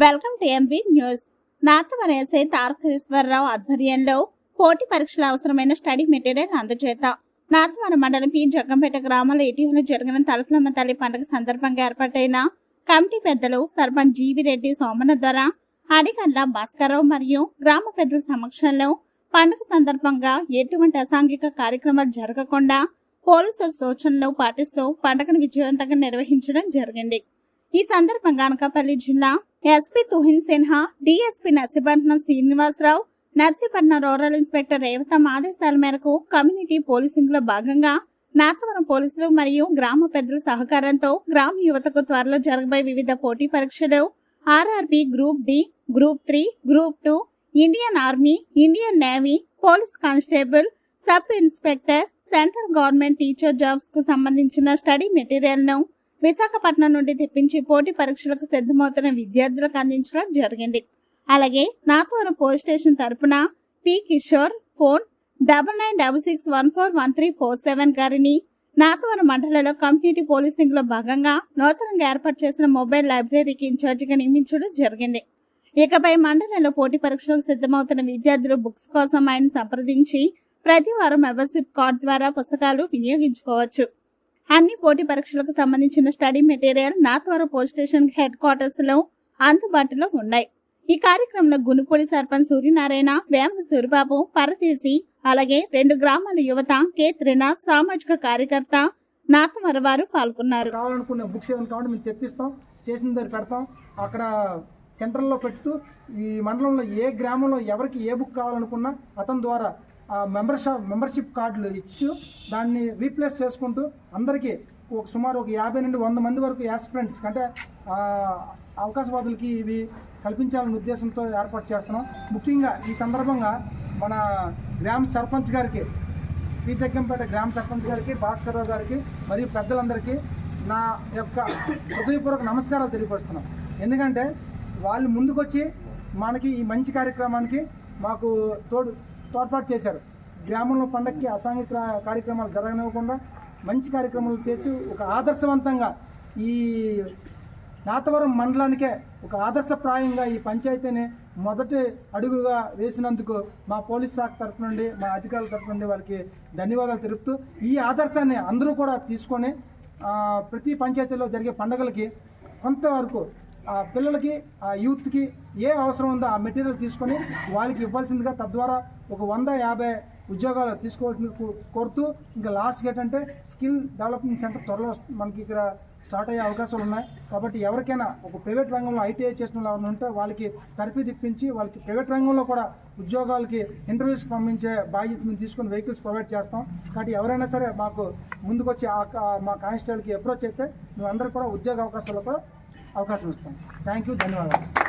Welcome to MB news. Nathavara SI Tarakeswararao ఆధ్వర్యంలో పోటీ పరీక్షల అవసరమైన స్టడీ మెటీరియల్ అందజేత నాతవరం మండలం పి. జగ్గంపేట గ్రామంలో ఇటీవల జరిగిన తలుపులమ్మ తల్లి పండుగ సందర్భంగా ఏర్పాటైన కమిటీ పెద్దలు సర్పంచ్ జీవి రెడ్డి సోమన ద్వారా అడిగల్ల భాస్కర్రావు మరియు గ్రామ పెద్దల సమక్షంలో పండుగ సందర్భంగా ఎటువంటి అసాంఘిక కార్యక్రమాలు జరగకుండా పోలీసుల సూచనలు పాటిస్తూ పండుగను విజయవంతంగా నిర్వహించడం జరిగింది. ఈ సందర్భంగా అనకాపల్లి జిల్లా SP Tuhin Sinha DSP Narsipatnam Srinivasarao Narsipatnam rural inspector Revathamma ఆదేశాల మేరకు కమ్యూనిటీ పోలీసింగ్లో భాగంగా నాతవరం పోలీసులు మరియు గ్రామ పెద్దల సహకారంతో గ్రామ యువతకు త్వరలో జరగబోయే వివిధ పోటీ పరీక్షలు RRB group D group three group two Indian army Indian navy police constable sub inspector central government teacher జాబ్స్కు సంబంధించిన స్టడీ మెటీరియల్ను విశాఖపట్నం నుండి తెప్పించి పోటీ పరీక్షలకు సిద్ధమవుతున్న విద్యార్థులకు అందించడం జరిగింది. అలాగే నాతవరం పోలీస్ స్టేషన్ తరపున P Kishore phone double nine double six one four one three four seven గారిని నాతవరం మండలంలో కమ్యూనిటీ పోలీసింగ్లో భాగంగా నూతనంగా ఏర్పాటు చేసిన మొబైల్ లైబ్రరీకి ఇన్ఛార్జిగా నియమించడం జరిగింది. ఇకపై మండలంలో పోటీ పరీక్షలకు సిద్ధమవుతున్న విద్యార్థులు బుక్స్ కోసం ఆయన సంప్రదించి ప్రతి వారం మెంబర్షిప్ కార్డ్ ద్వారా పుస్తకాలు వినియోగించుకోవచ్చు. అన్ని పోటీ పరీక్షలకు సంబంధించిన study material Nathavaram police station head క్వార్టర్స్లో అందుబాటులో ఉన్నాయి. ఈ కార్యక్రమంలో గునుపూడి సర్పంచ్ సూర్యనారాయణ వేమ సూరిబాబు పరదేశి అలాగే రెండు గ్రామాల యువత కే. త్రినాథ్ సామాజిక కార్యకర్త నాతవర వారు పాల్గొన్నారు. కావాలనుకున్న బుక్స్ ఏమైనా కావాలి మేము తెప్పిస్తాం స్టేషన్ దగ్గర పెడతాం అక్కడ సెంటర్లో పెడుతూ ఈ మండలంలో ఏ గ్రామంలో ఎవరికి ఏ బుక్ కావాలనుకున్నా అతని ద్వారా మెంబర్షిప్ మెంబర్షిప్ కార్డులు ఇచ్చి దాన్ని రీప్లేస్ చేసుకుంటూ అందరికీ ఒక సుమారు ఒక యాభై నుండి వంద మంది వరకు యాస్పిరెంట్స్ అంటే అవకాశవాదులకి ఇవి కల్పించాలనే ఉద్దేశంతో ఏర్పాటు చేస్తున్నాం. ముఖ్యంగా ఈ సందర్భంగా మన గ్రామ సర్పంచ్ గారికి పి జగ్గంపేట గ్రామ సర్పంచ్ గారికి భాస్కర్రావు గారికి మరియు పెద్దలందరికీ నా యొక్క హృదయపూర్వక నమస్కారాలు తెలియపరుస్తున్నాం. ఎందుకంటే వాళ్ళు ముందుకొచ్చి మనకి ఈ మంచి కార్యక్రమానికి మాకు తోడు తోడ్పాటు చేశారు. గ్రామంలో పండక్కి అసాంఘిక కార్యక్రమాలు జరగనివ్వకుండా మంచి కార్యక్రమాలు చేసి ఒక ఆదర్శవంతంగా ఈ నాతవరం మండలానికే ఒక ఆదర్శప్రాయంగా ఈ పంచాయతీని మొదటి అడుగుగా వేసినందుకు మా పోలీస్ శాఖ తరపు నుండి మా అధికారుల తరపు నుండి వారికి ధన్యవాదాలు తెలుపుతూ ఈ ఆదర్శాన్ని అందరూ కూడా తీసుకొని ప్రతి పంచాయతీలో జరిగే పండుగలకి కొంతవరకు పిల్లలకి ఆ యూత్కి ఏ అవసరం ఉందో ఆ మెటీరియల్ తీసుకొని వాళ్ళకి ఇవ్వాల్సిందిగా తద్వారా ఒక వంద యాభై ఉద్యోగాలు తీసుకోవాల్సింది కో- కోరుతూ ఇంకా లాస్ట్ ఏంటంటే స్కిల్ డెవలప్మెంట్ సెంటర్ త్వరలో మనకి ఇక్కడ స్టార్ట్ అయ్యే అవకాశాలు ఉన్నాయి. కాబట్టి ఎవరికైనా ఒక ప్రైవేట్ రంగంలో ఐటీఐ చేసిన వాళ్ళు ఉంటే వాళ్ళకి తరఫీ తిప్పించి వాళ్ళకి ప్రైవేట్ రంగంలో కూడా ఉద్యోగాలకి ఇంటర్వ్యూస్కి పంపించే బాధ్యత మేము తీసుకొని వెహికల్స్ ప్రొవైడ్ చేస్తాం. కాబట్టి ఎవరైనా సరే మాకు ముందుకొచ్చి ఆ కా- మా కానిస్టేబుల్కి అప్రోచ్ అయితే మేము అందరూ కూడా ఉద్యోగ అవకాశాలు కూడా అవకాశం ఇస్తాం. థ్యాంక్ యూ ధన్యవాదాలు.